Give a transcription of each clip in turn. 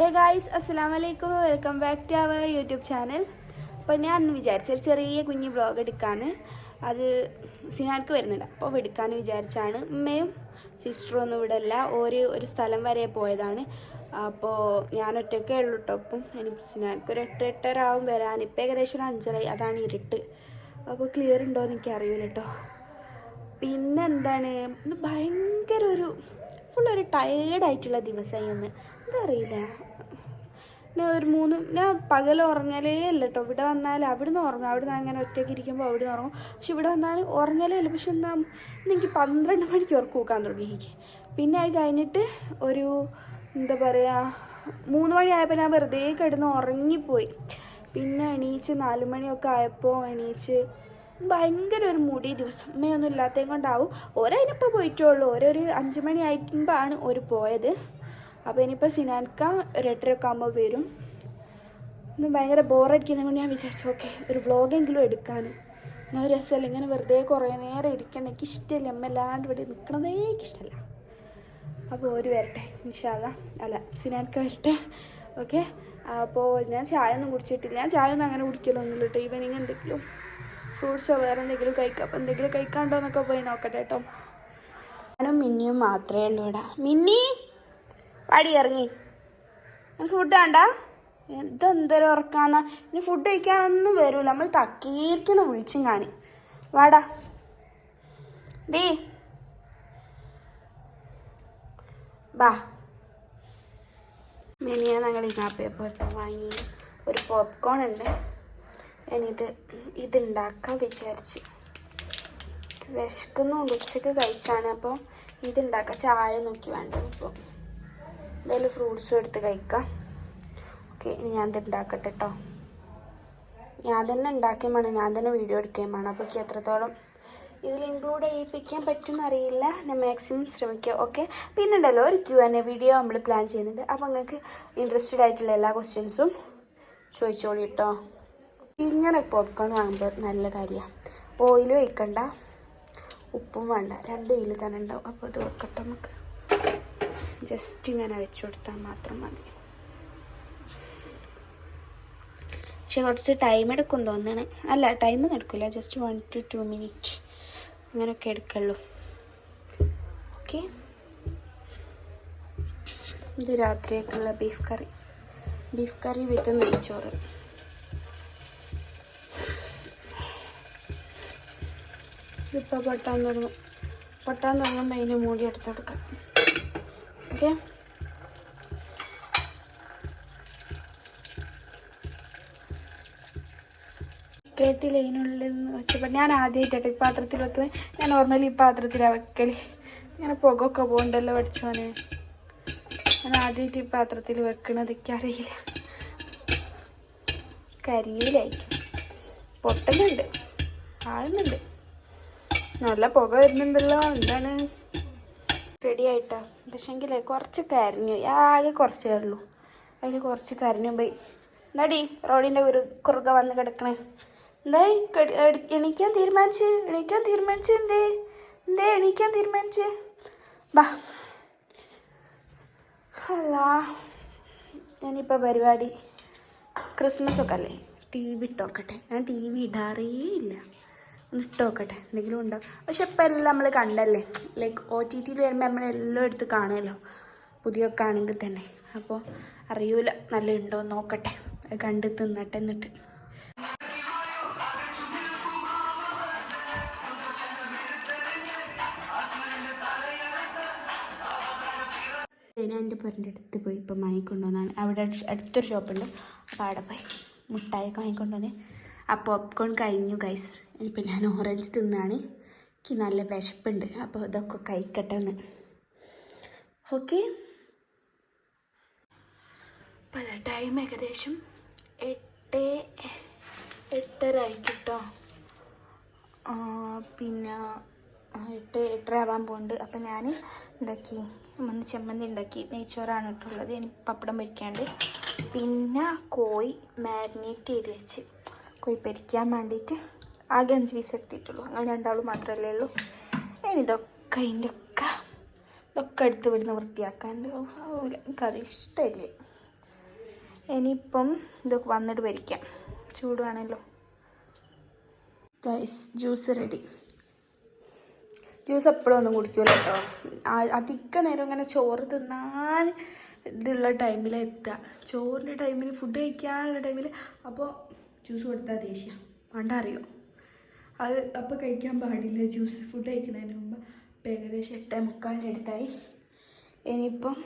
ഹേ guys അസ്സാം വലൈക്കും welcome back to our YouTube channel അപ്പോൾ ഞാൻ വിചാരിച്ച ഒരു ചെറിയ കുഞ്ഞ് വ്ളോഗ് എടുക്കാൻ അത് സിനാർക്ക് വരുന്നുണ്ട്. അപ്പോൾ എടുക്കാമെന്ന് വിചാരിച്ചാണ്. ഉമ്മയും സിസ്റ്ററും ഒന്നും ഇവിടെ അല്ല. ഒരു ഒരു സ്ഥലം വരെ പോയതാണ്. അപ്പോൾ ഞാൻ ഒറ്റയ്ക്കേ ഉള്ളൂ കേട്ടോ അപ്പം എനിക്ക് സിനാർക്ക് ഒരു എട്ട് എട്ടര ആവും വരാൻ. ഇപ്പം ഏകദേശം ഒരു അഞ്ചര അതാണ് ഇരുട്ട്. അപ്പോൾ ക്ലിയർ ഉണ്ടോ എന്ന് കേട്ടോ പിന്നെ എന്താണ്? ഇന്ന് ഭയങ്കര ഒരു ഫുൾ ഒരു ടയേർഡായിട്ടുള്ള ദിവസമായി ഒന്ന് എന്താ അറിയില്ല. ഞാൻ ഒരു മൂന്ന് ഞാൻ പകൽ ഉറങ്ങലേ അല്ല കേട്ടോ ഇവിടെ വന്നാൽ അവിടുന്ന് ഉറങ്ങും. അവിടുന്ന് അങ്ങനെ ഒറ്റയ്ക്ക് ഇരിക്കുമ്പോൾ അവിടുന്ന് ഉറങ്ങും. പക്ഷെ ഇവിടെ വന്നാൽ ഉറങ്ങലേ അല്ല പക്ഷെ എന്താ എനിക്ക് പന്ത്രണ്ട് മണിക്ക് ഉറക്കം കൂക്കാൻ തുടങ്ങി എനിക്ക്. പിന്നെ അത് കഴിഞ്ഞിട്ട് ഒരു എന്താ പറയുക മൂന്ന് മണിയായപ്പോൾ ഞാൻ വെറുതെ കിടന്ന് ഉറങ്ങിപ്പോയി. പിന്നെ എണീച്ച് നാല് മണിയൊക്കെ ആയപ്പോൾ എണീച്ച് ഭയങ്കര ഒരു മുടി ദിവസം അമ്മയൊന്നും ഇല്ലാത്തതും കൊണ്ടാവും. ഒരതിനിപ്പോൾ പോയിട്ടുള്ളൂ. ഓരോരു അഞ്ച് മണി ആയിട്ടുമ്പോഴാണ് ഒരു പോയത്. അപ്പോൾ ഇനിയിപ്പോൾ സിനാൻക്ക ഒരു എട്ടരയൊക്കെ ആകുമ്പോൾ വരും. ഇന്ന് ഭയങ്കര ബോറടിക്കുന്നത് കൊണ്ട് ഞാൻ വിചാരിച്ചു ഓക്കെ ഒരു വ്ളോഗെങ്കിലും എടുക്കാൻ ഞാൻ ഒരു രസമല്ല? ഇങ്ങനെ വെറുതെ കുറേ നേരം ഇരിക്കണം എനിക്ക് ഇഷ്ടമില്ല. അമ്മ അല്ലാണ്ട് ഇവിടെ നിൽക്കണതേ എനിക്കിഷ്ടമല്ല അപ്പോൾ ഒരു വരട്ടെ ഇൻഷാല്ല അല്ല സിനാൻക്ക വരട്ടെ. ഓക്കെ? അപ്പോൾ ഞാൻ ചായ ഒന്നും കുടിച്ചിട്ടില്ല. ഞാൻ ചായ ഒന്നും അങ്ങനെ കുടിക്കലൊന്നുമില്ല കേട്ടോ. ഈവനിങ് എന്തെങ്കിലും ഫ്രൂട്ട്സോ വേറെ എന്തെങ്കിലും കഴിക്കാം. അപ്പോൾ എന്തെങ്കിലും കഴിക്കാണ്ടോ എന്നൊക്കെ പോയി നോക്കട്ടെ കേട്ടോ. ഞാനും മിന്നിയും മാത്രമേ ഉള്ളൂ ഇവിടെ. മിന്നി! പാടി ഇറങ്ങി എനിക്ക് ഫുഡ് വേണ്ട. ഇതെന്തൊരു ഉറക്കാന്ന. ഇനി ഫുഡ് കഴിക്കാനൊന്നും വരൂല. നമ്മൾ തക്കീർക്കണ വിളിച്ചും ഞാൻ വാടാ. ഡീ. ബാ. മിനിയാ ഞങ്ങൾ പേപ്പർ വാങ്ങി. ഒരു പോപ്കോൺ ഉണ്ട്. ഞാനിത് ഇതുണ്ടാക്കാൻ വിചാരിച്ചു. വിശക്കുന്നുണ്ട്. ഉച്ചയ്ക്ക് കഴിച്ചാണ്. അപ്പോൾ ഇതുണ്ടാക്കാം. ചായ നോക്കി വേണ്ടത് ഇപ്പോൾ എന്തായാലും ഫ്രൂട്ട്സും എടുത്ത് കഴിക്കാം. ഓക്കെ ഇനി ഞാൻ ഇത് ഉണ്ടാക്കട്ടെ കേട്ടോ ഞാൻ തന്നെ ഉണ്ടാക്കുകയും വേണം ഞാൻ തന്നെ വീഡിയോ എടുക്കുകയും വേണം. അപ്പോൾ എനിക്ക് എത്രത്തോളം ഇതിൽ ഇൻക്ലൂഡ് ചെയ്യിപ്പിക്കാൻ പറ്റുമെന്ന് അറിയില്ല. ഞാൻ മാക്സിമം ശ്രമിക്കുക ഓക്കെ പിന്നെ ഉണ്ടല്ലോ ഒരു ക്യു എൻ എ വീഡിയോ നമ്മൾ പ്ലാൻ ചെയ്യുന്നുണ്ട്. അപ്പോൾ നിങ്ങൾക്ക് ഇൻട്രസ്റ്റഡ് ആയിട്ടുള്ള എല്ലാ ക്വസ്റ്റ്യൻസും ചോദിച്ചോളി കേട്ടോ ഇങ്ങനെ പോപ്കോൺ വാങ്ങുമ്പോൾ നല്ല കാര്യമാണ് ഓയിൽ ഒഴിക്കണ്ട ഉപ്പും വേണ്ട. രണ്ട് ഇതിൽ തന്നെ ഉണ്ടാവും. അപ്പോൾ ഇത് വെക്കട്ടെ നമുക്ക്. ജസ്റ്റ് ഇങ്ങനെ വെച്ച് കൊടുത്താൽ മാത്രം മതി. പക്ഷെ കുറച്ച് ടൈം എടുക്കും തോന്നണേ. അല്ല ടൈമൊന്നും എടുക്കില്ല just one two two minute അങ്ങനെയൊക്കെ എടുക്കുള്ളൂ. ഓക്കെ ഇത് രാത്രിയൊക്കെയുള്ള ബീഫ് കറി ബീഫ് കറി വിത്ത് നെയ്ച്ചോറ്. ഇതിപ്പോൾ പൊട്ടാൻ തുടങ്ങും. പൊട്ടാൻ തുടങ്ങുമ്പോൾ അതിന് മൂടി അടച്ചെടുക്കാം. ഓക്കെ. കേട്ടില്ല ഇതിനുള്ളിൽ നിന്ന് വെച്ചപ്പോൾ ഞാൻ ആദ്യമായിട്ടോ ഈ പാത്രത്തിൽ വെക്കുന്നത് ഞാൻ നോർമലി ഈ പാത്രത്തിലാണ് വെക്കൽ ഇങ്ങനെ പുകയൊക്കെ പോകണ്ടല്ലോ പഠിച്ചോനെ ഞാൻ ആദ്യമായിട്ട് ഈ പാത്രത്തിൽ വെക്കണത് അറിയില്ല. കരിയിലായിരിക്കും. പൊട്ടുന്നുണ്ട്. ആളുന്നുണ്ട് നല്ല പുക വരുന്നുണ്ടല്ലോ. എന്താണ്? റെഡി ആയിട്ടാ പക്ഷെങ്കിലേ കുറച്ച് കരഞ്ഞു. ആകെ കുറച്ചേ ഉള്ളൂ. അതിൽ കുറച്ച് കരഞ്ഞു പോയി. എന്താടി? റോഡിന്റെ ഒരു കുറുക വന്ന് കിടക്കണേ. എന്തായി എണീക്കാൻ തീരുമാനിച്ച്? എണീക്കാൻ തീരുമാനിച്ച് എന്തേ? എന്തേ എണീക്കാൻ തീരുമാനിച്ച്? ബാ. അല്ല ഞാനിപ്പോൾ പരിപാടി. ക്രിസ്മസ് ഒക്കെ അല്ലേ? ടി വി ഇട്ടോക്കട്ടെ. ഞാൻ ടി വി ഇടാറേ ഇല്ല ഒന്ന് ഇട്ടോക്കട്ടെ എന്തെങ്കിലും ഉണ്ടാവും പക്ഷെ ഇപ്പം എല്ലാം നമ്മൾ കണ്ടല്ലേ? ലൈക്ക് ഒ ടി ടിയിൽ വരുമ്പോൾ നമ്മളെല്ലാം എടുത്ത് കാണുമല്ലോ? പുതിയൊക്കെ ആണെങ്കിൽ തന്നെ. അപ്പോൾ അറിയൂല നല്ല ഉണ്ടോ നോക്കട്ടെ. കണ്ട് തിന്നട്ടെ എന്നിട്ട്. ഞാൻ എന്റെ പേരിന്റെ അടുത്ത് പോയി ഇപ്പം വാങ്ങിക്കൊണ്ടുവന്നാണ്. അവിടെ അടു- അടുത്തൊരു ഷോപ്പുണ്ട്. അപ്പോൾ അവിടെ പോയി മുട്ടായൊക്കെ വാങ്ങിക്കൊണ്ടുവന്നേ. ആ പോപ്കോൺ കഴിഞ്ഞു ഗൈസ് ഇപ്പം ഞാൻ ഓറഞ്ച് തിന്നാണ്. എനിക്ക് നല്ല വിശപ്പുണ്ട്. അപ്പോൾ ഇതൊക്കെ കഴിക്കട്ടെ എന്ന്. ഓക്കെ അപ്പോൾ ടൈം ഏകദേശം എട്ട് എട്ടര ആയിക്കിട്ടോ പിന്നെ എട്ട് എട്ടര ആവാൻ പോകുന്നുണ്ട് അപ്പം ഞാൻ ഉണ്ടാക്കി മന്ന് ചെമ്മന്തി ഉണ്ടാക്കി നെയ്ച്ചോറാണ് ഇട്ടുള്ളത്. ഇനി പപ്പടം പൊരിക്കാണ്ട് പിന്നെ കോഴി മാരിനേറ്റ് ചെയ്ത് വെച്ച്. കോഴി പൊരിക്കാൻ വേണ്ടിയിട്ട് ആകെ അഞ്ച് പീസ് എടുത്തിട്ടുള്ളൂ. അങ്ങനെ രണ്ടാളും മാത്രമല്ലേ ഉള്ളൂ. ഇനി ഇതൊക്കെ അതിന്റെ ഒക്കെ ഇതൊക്കെ എടുത്ത് വിടുന്ന വൃത്തിയാക്കാൻ എനിക്കത് ഇഷ്ടമില്ല ഇനിയിപ്പം ഇതൊക്കെ വന്നിട്ട് ഭരിക്കാം ചൂടുവാണല്ലോ. ഗൈസ് ജ്യൂസ് റെഡി ജ്യൂസ് എപ്പോഴും ഒന്നും കുടിക്കൂല കേട്ടോ അധിക നേരം ഇങ്ങനെ ചോറ് തിന്നാൻ ഇതുള്ള ടൈമിലാണ് എത്തുക. ചോറിന്റെ ടൈമിൽ ഫുഡ് കഴിക്കാനുള്ള ടൈമിൽ അപ്പോൾ ജ്യൂസ് കൊടുത്താൽ ദേഷ്യം. വേണ്ട അറിയോ? അത് അപ്പോൾ കഴിക്കാൻ പാടില്ല. ജ്യൂസ് ഫുഡ് കഴിക്കുന്നതിന് മുമ്പ് ഇപ്പം ഏകദേശം എട്ടേ മുക്കാലിന്റെ അടുത്തായി. ഇനിയിപ്പം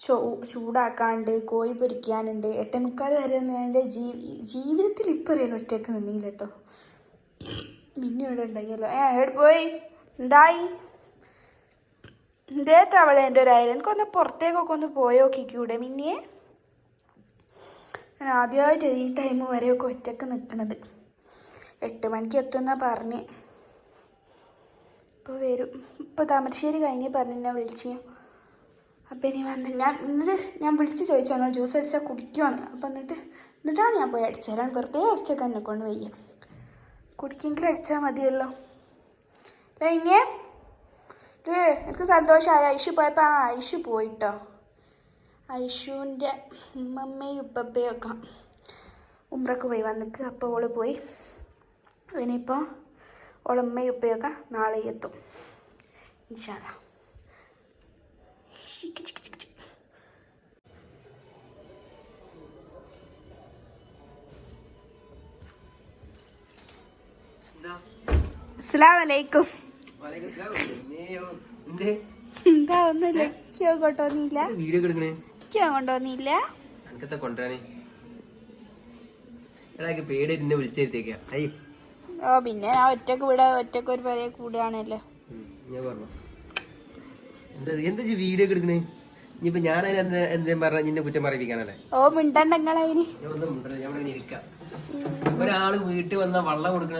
ചോ ചൂടാക്കാണ്ട് കോഴി പൊരിക്കാനുണ്ട്. എട്ടേ മുക്കാൽ വരെ ഒന്നും എന്റെ ജീ ജീവിതത്തിൽ ഇപ്പം അറിയാലോ ഒറ്റയ്ക്ക് നിന്നില്ല കേട്ടോ മിന്നു ഇവിടെ ഉണ്ടായില്ലോ ഏ എവിടെ പോയി? എന്തായി? ഇതേ തവള എന്റെ ഒരു ആയിരം എനിക്കൊന്ന് പുറത്തേക്കൊക്കെ ഒന്ന് പോയോക്കിക്കൂടെ മിന്നിയെ? ഞാൻ ആദ്യമായിട്ട് ഈ ടൈം വരെയൊക്കെ ഒറ്റയ്ക്ക് നിൽക്കണത് എട്ട് മണിക്ക് എത്തുമെന്നാണ് പറഞ്ഞ്. ഇപ്പോൾ വരും. ഇപ്പോൾ താമരശ്ശേരി കഴിഞ്ഞ് പറഞ്ഞു എന്നെ വിളിച്ച്. അപ്പം ഇനി വന്ന് ഞാൻ എന്നിട്ട് ഞാൻ വിളിച്ച് ചോദിച്ചു നിങ്ങൾ ജ്യൂസ് അടിച്ചാൽ കുടിക്കുവാന്ന്. അപ്പം എന്നിട്ട് എന്നിട്ടാണ് ഞാൻ പോയി അടിച്ചാലാണ് വെറുതെ അടിച്ചൊക്കെ എന്നെ കൊണ്ട് വയ്യ. കുടിക്കെങ്കിലും അടിച്ചാൽ മതിയല്ലോ. ഇനിയേ. ഏ എനിക്ക് സന്തോഷമായി ഐഷു പോയപ്പോൾ ആ ഐഷു പോയിട്ടോ. ഐഷുവിന്റെ ഉമ്മമ്മയും ഉപ്പപ്പയും ഒക്കെ ഉമ്രക്ക് പോയി വന്നിട്ട് അപ്പോൾ ഓൾ പോയി. ഇനിയിപ്പോൾ ഓളമ്മയും ഉപ്പയൊക്കെ നാളെ എത്തും. ഇൻഷാല്ല എന്താ? ഒന്നും എനിക്കോ കൊണ്ടുവന്നില്ല വീഡിയോ എടുക്കണേ? എനിക്കോ കൊണ്ടുവന്നില്ല. എനിക്കത്തെ കൊണ്ടുവരാനേ? എടാ എനിക്ക് പേടി എന്നെ വിളിച്ചിരുത്തേക്ക ഐ. ഓ പിന്നെ ഞാൻ ഒറ്റയ്ക്ക് ഇവിടെ ഒറ്റയ്ക്ക് ഒരു പേരെ കൂടുകയാണല്ലോ സമയായോ ഞാൻ പറഞ്ഞു. എന്താ എന്താ വീഡിയോ ഒക്കെ എടുക്കണേ? ഇനിയിപ്പോ ഞാൻ എന്താ എന്തേലും പറഞ്ഞ നിന്നെ കുറ്റം പറയിപ്പിക്കാനല്ലേ? ഓ മിണ്ടണ്ടങ്ങളതിന് ഒരാൾ വീട്ടിൽ വന്ന വെള്ളം കൊടുക്കണ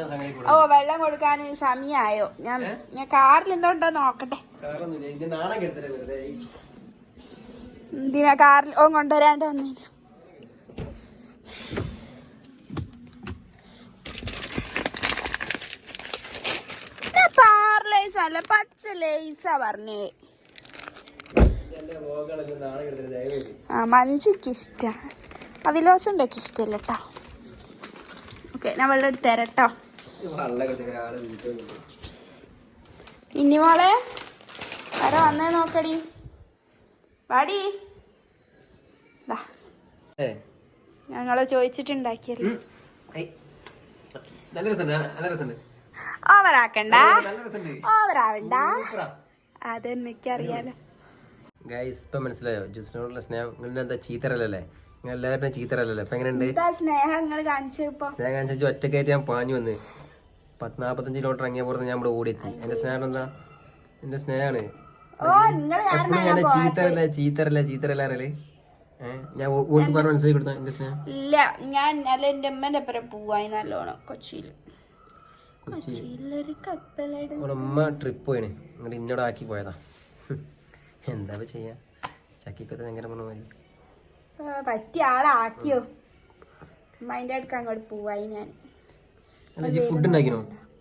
ഓ വെള്ളം കൊടുക്കാൻ സമയമായോ ഞാൻ ഞാൻ കാറിൽ എന്തോണ്ടോ നോക്കട്ടെ. കാറൊന്നുമില്ല എന്റെ നാണം കെടുത്തല്ലേ വെറുതെ ഐ. എന്തിനാ കാറിൽ ഓ കൊണ്ടുവരാണ്ട് വന്നില്ല പാർലേസല്ല പച്ച ലേസാ പറഞ്ഞേ. ആ മഞ്ചിക്ക് ഇഷ്ട. അതിലോസം ഇഷ്ടല്ല കേട്ടോ ഓക്കെ ഞാൻ വെള്ളം എടുത്ത് തരാം ഇനി മോളെ വരെ വന്നേ നോക്കടി? വാടി. ഞങ്ങളെ ചോദിച്ചിട്ടുണ്ടാക്കിയല്ലോ? ഓവറാക്കണ്ട ഓവറാവണ്ട. അതെനിക്കറിയാലോ ഗൈസ് ഇപ്പൊ മനസ്സിലായോ? ജുസിനോടുള്ള സ്നേഹം നിങ്ങളുടെ എന്താ ചീത്തരല്ലേ നിങ്ങൾ എല്ലാവരുടെയും ചീത്തരല്ലേ അപ്പൊ എങ്ങനെയുണ്ട് സ്നേഹം കാണിച്ചു ഇപ്പൊ? സ്നേഹം കാണിച്ചു ഒറ്റക്കായിട്ട് ഞാൻ പാഞ്ഞു വന്ന്. പത്ത് നാപ്പത്തഞ്ച് കിലോമീറ്റർ ഇറങ്ങിയ പുറത്ത് ഞാൻ ഇവിടെ ഓടിയെത്തി. എന്റെ സ്നേഹം എന്താ? എന്റെ സ്നേഹമാണ്. എപ്പോഴും ഞാൻ ചീത്തരല്ല ചീത്തരല്ല അറിയൽ ഞാൻ ഓൾക്ക് പറഞ്ഞ് മനസ്സിലാക്കി കൊടുത്ത എന്റെ സ്നേഹം ഇല്ല ഞാൻ ഇന്നലെ അപ്പുറം പോവായി നല്ലോണം കൊച്ചിയിൽ. കൊച്ചിയിലൊരു ഉമ്മ ട്രിപ്പ് പോയിന്. ഇങ്ങോട്ട് ഇന്നോട് ആക്കി പോയതാ. എന്താ ചെയ്യാ? ചക്കിക്കൊക്കെ ഭയങ്കര പറഞ്ഞു മതി ആ, പറ്റിയ ആളാക്കിയോ? അമ്മേന്റെ അടുക്ക അങ്ങോട്ട് പോവായി ഞാൻ. ഫുഡ് ഉണ്ടാക്കിനോ?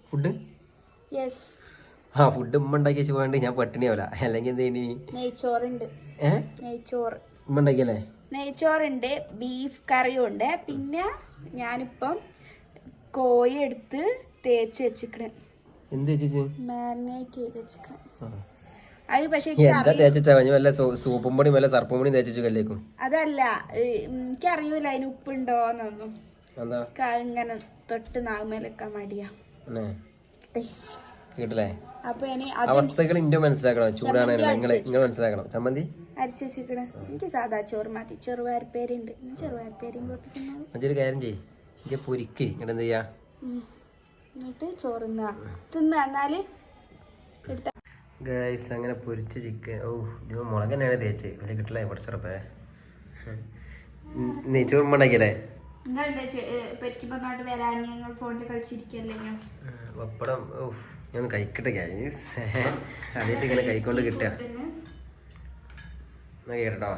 ഫുഡ് യെസ് ആ ഫുഡ് ഉമ്മ ഉണ്ടാക്കി വെച്ച് പോകണ്ട് ഞാൻ പട്ടിണിയാവില്ല അല്ലെങ്കിൽ എന്ത് ചെയ്യണ്ടി നെയ്ച്ചോറുണ്ട്. ഏഹ് നെയ്ച്ചോറ്. ഉണ്ടാക്കിയല്ലേ നെയ്ച്ചോറുണ്ട് ബീഫ് കറിയും ഉണ്ട്. പിന്നെ ഞാനിപ്പം കോഴി എടുത്ത് തേച്ച് വെച്ചിക്കണ് എന്ത് മാരിനേറ്റ് ചെയ്ത് വെച്ചിക്കണ് അത് പക്ഷേ എന്താ തേച്ചാ മഞ്ഞ വല്ല സൂ- സൂപ്പും പൊടിയും വല്ല സർപ്പും പൊടിയും തേച്ചു കല്ലേക്കും അതല്ല എനിക്കറിയൂല അതിന് ഉപ്പുണ്ടോന്നൊന്നും ഇങ്ങനെ തൊട്ട് നാഗമേലൊക്കെ മടിയാ. അത് അവസ്ഥകൾ ഇന്റെ മനസ്സിലാക്കണം. ചൂടാണ് നിങ്ങൾ നിങ്ങൾ മനസ്സിലാക്കണം. ചമ്മന്തി? അരച്ച് എനിക്ക് സാധാ ചോറ് മതി. ചെറുപയർപ്പേരുണ്ട് ചെറുപയർപ്പേരും മറ്റൊരു കാര്യം ചെയ്യ്. എനിക്ക് പൊരിക്ക്. ഇങ്ങനെ എന്ത് ചെയ്യാ? എന്നിട്ട് ചോറ് എന്നാൽ? എടുത്ത. ഗൈസ് അങ്ങനെ പൊരിച്ച ചിക്കൻ. ഓ ഇത് മുളക് തന്നെയാണ് തേച്ച്. വലിയ കിട്ടില്ല പഠിച്ചറപ്പേ നെയ്ച്ചോറ് ഉണ്ടാക്കിയല്ലേ പപ്പടം ഓ ഞാൻ കഴിക്കട്ടെ ഗൈസ്. ആദ്യമായിട്ട് ഇങ്ങനെ കൈക്കൊണ്ട് കിട്ടുക. എന്നാ കേട്ടോ.